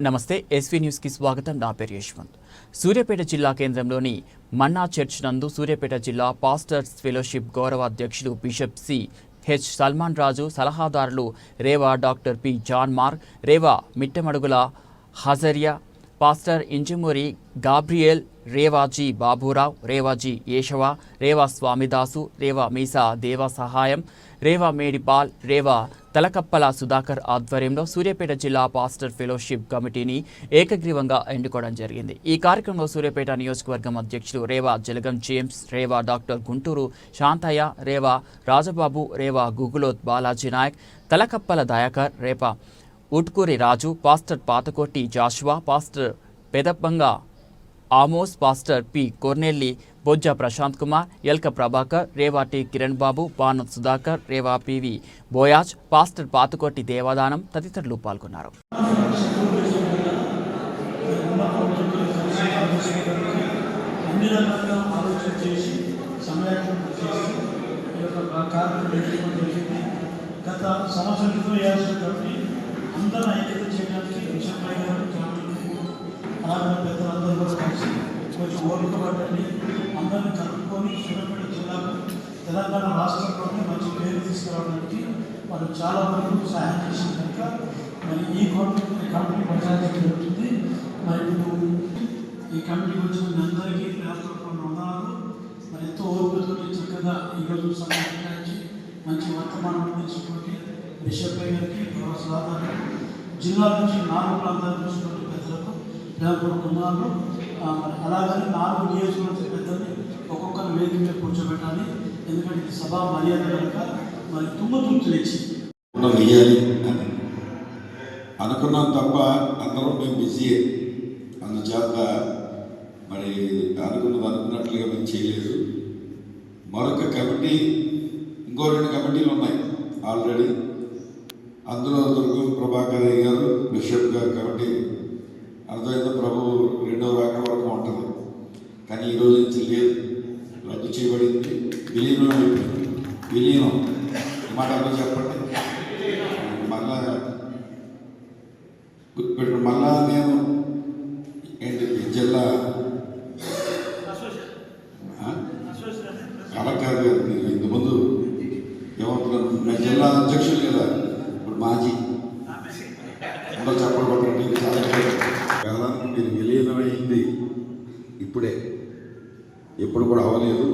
నమస్తే ఎస్వీ న్యూస్కి స్వాగతం. నా పేరు యశ్వంత్. సూర్యాపేట జిల్లా కేంద్రంలోని మన్నా చర్చ్ నందు సూర్యాపేట జిల్లా పాస్టర్స్ ఫెలోషిప్ గౌరవ అధ్యక్షులు bishop C H Salman Raju సలహాదారులు Rev doctor P John Mark Rev Mittamadugula Hazariya pastor Injamuri Gabriel Rev G Baburao Rev G Yeshava Rev Swamidasu Rev Meesa Deva Sahayam Rewa Medipal Rewa తలకప్పల Sudhakar ఆధ్వర్యంలో సూర్యాపేట జిల్లా pastor fellowship కమిటీని ఏకగ్రీవంగా ఎన్నుకోవడం జరిగింది. ఈ కార్యక్రమంలో సూర్యాపేట నియోజకవర్గం అధ్యక్షులు Rev Jalagam James Rev doctor Guntur Shantaiah Rev Rajababu Rev Gugulothu Balaji Nayak Talakappala Dayakar Rev Utkuri Raju pastor Pathakoti Joshua pastor Pedappanga Amos pastor P Cornelli Bojja Prashanth Kumar Elka Prabhakar Rev T Kiran Babu Banu Sudhakar Rev P V Boaz pastor Pathukoti Devadanam తదితరులు పాల్గొన్నారు. గత సంవత్సరం క్రితం వేయాల్సినటువంటి అందరూ ఐక్యత చేయడానికి విషయపై గారు కొంచెం ఓపిక పట్టండి అందరిని కలుపుకొని సూర్యాపేట జిల్లాకు తెలంగాణ రాష్ట్రంలోనే మంచి పేరు తీసుకురావడానికి వాళ్ళు చాలా వరకు సహాయం చేసిన కనుక మరి ఈ కమిటీ కమిటీ కొనసాగించడం జరుగుతుంది. మరి ఇప్పుడు ఈ కమిటీ గురించి మీ అందరికీ రాష్ట్రపూర్ణ వందనాలు. మరి ఎంతో ఓపికతో చక్కగా ఈరోజు సంఘటించి మంచి వర్తమానం అందించినటువంటి బిషప్ గారికి గౌరవ జిల్లా నుంచి నాలుగు ప్రాంతాల నుంచి పెద్దలకు ప్రేమపూర్వక వందనాలు. అలాగని నాలుగు నియోజకవర్గ పెద్దల్ని ఒక్కొక్కరు వేదిక మీద కూర్చోబెట్టాలి. ఎందుకంటే ఇది మర్యాద కనుక మరి తుమ్మ ఇచ్చి వేయాలి అని. అనుకున్నాం తప్ప అందరం మేము బిజీ. అందుచేత మరి అనుకున్నది అనుకున్నట్లుగా మేము చేయలేదు. మరొక కమిటీ ఇంకో రెండు కమిటీలు ఉన్నాయి ఆల్రెడీ. అందులో దుర్గం ప్రభాకర్ గారు బిషప్ గారు కమిటీ అర్థమైందో ప్రభు రెండవ రాక కానీ ఈ రోజు నుంచి లేదు. రద్దు చేయబడింది. విలీనం విలీనం ఈ మాట చెప్పండి? మళ్ళా గుర్తుపెట్టు మళ్ళా నేను ఏంటి? జిల్లా ఆ? అలా కాదు నేను ఇంతకుముందు ఏమవుతున్నాను నా జిల్లా అధ్యక్షులు కదా. ఇప్పుడు మాజీ. అందరూ చెప్పడం కొట్టండి. చాలా కాలానికి మీరు విలీనమైంది ఇప్పుడే. ఎప్పుడు కూడా అవ్వలేదు.